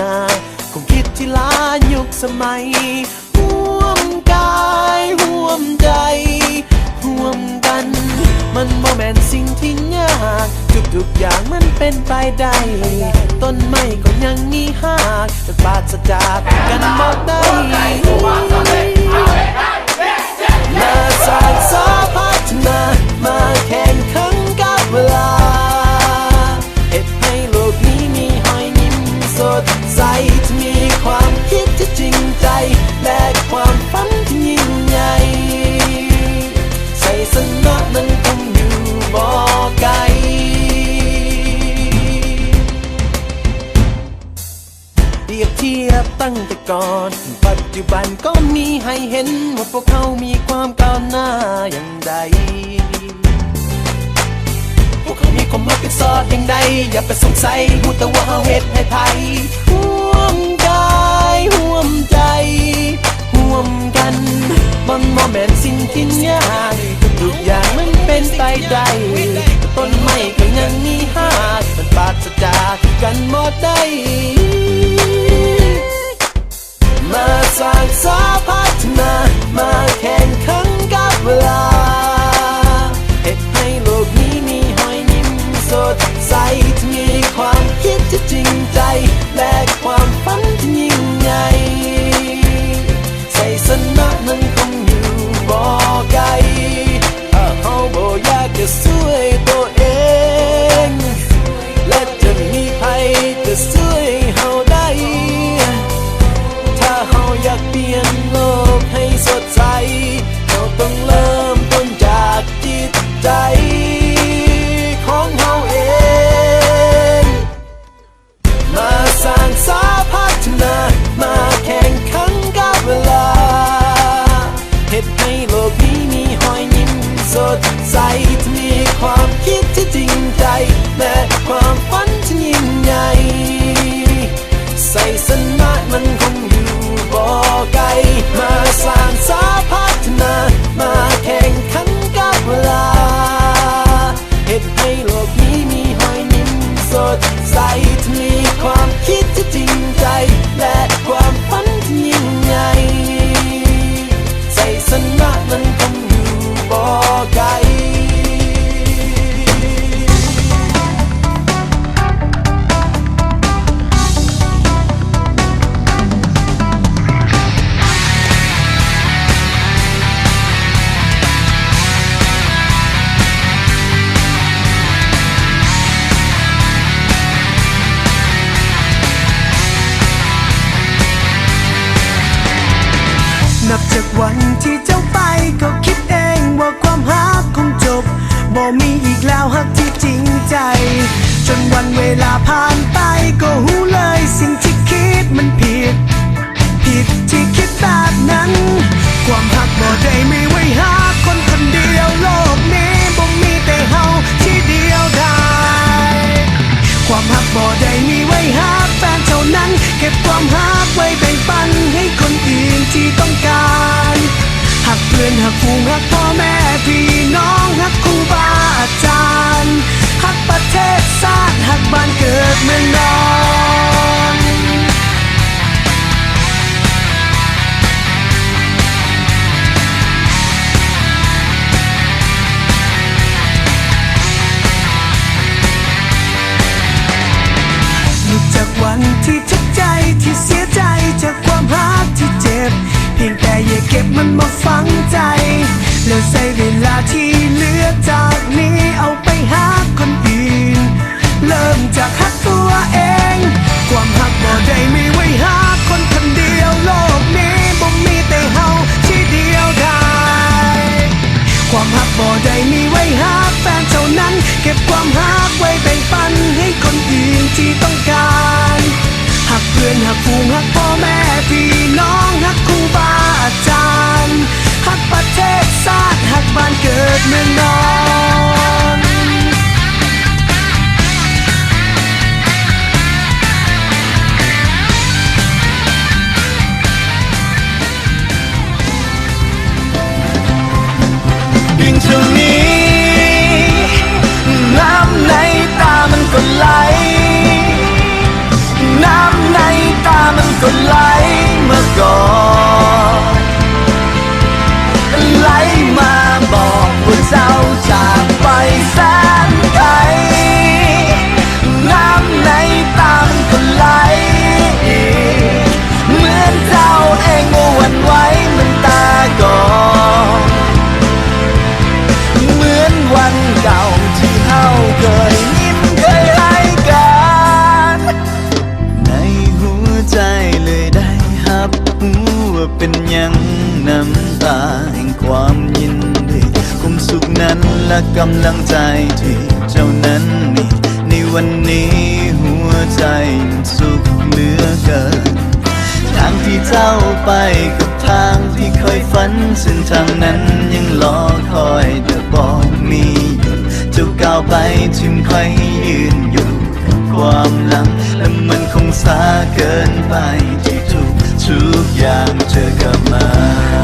นาคงคิดที่ล้ายุคสมัยห่วมกายห่วมใจห่วมกัน มันโมแมนสิ่งที่ยากทุกๆอย่างมันเป็นไปได้ ต้นไม้ก็ยังมีหากแต่ปราศจากกันหมดได้มาสางสาพัฒนามาแข่งขันกับเวลาเห็ดให้โลกนี้มีหอย สดใสที่มีความคิดที่จริงใจ และความฝันที่ยิ่งใหญ่ใส่สนะนั้นคงอยู่บ่ไกลเปรียบเทียบตั้งแต่ก่อน ปัจจุบันก็มีให้เห็นว่าพวกเขามีความก้าวหน้าอย่างใด พวกเขามีความรับผิดชอบอย่างใดอย่าไปสงสัยพูดแต่ว่าเขาเฮ็ดให้ไทยห่วมกายห่วมใจห่วมกันมันโมแมนสิ่งที่ยากทุกอย่างมันเป็นไปได้ต้นไม้ก็ยังมีหากมันปราศจากกันหมดได้มาสร้างสาพัฒนา วันที่เจ้าไปก็คิดเองว่าความฮักคงจบบ่มีอีกแล้วฮักที่จริงใจ จนวันเวลาผ่านไปก็หูเลยสิ่งที่คิดมันผิด ผิดที่คิดแบบนั้น ความฮักบ่ได้ไม่ ก็บมันมาฝังใจ แล้วใช้เวลาที่เหลือจากนี้เอาไปหาคนอื่น เริ่มจากหักตัวเอง ความหักบ่ได้ไม่ไว้หาคนคนเดียวโลกนี้บ่มีแต่เฮาที่เดียวได้ ความหักบ่ได้มีไว้หาแฟนเท่านั้น เก็บความหักไว้แบ่งปันให้คนอื่นที่ต้องการหักเพื่อนหักฟูงหักพ่อแม่พี่น้องหักครูบาอาจารย์ หักประเทศชาติหักบ้านเกิดเมืองนอน และกำลังใจที่เจ้านั้นมีในวันนี้หัวใจมันสุขเหลือเกิน ทางที่เจ้าไปกับทางที่เคยฝันเส้นทางนั้นยังรอคอยแต่บอกมีอยู่เจ้าก้าวไปถึงใครให้ยืนอยู่กับความหลัง และมันคงสาเกินไปที่ทุกทุกอย่างเจอกลับมา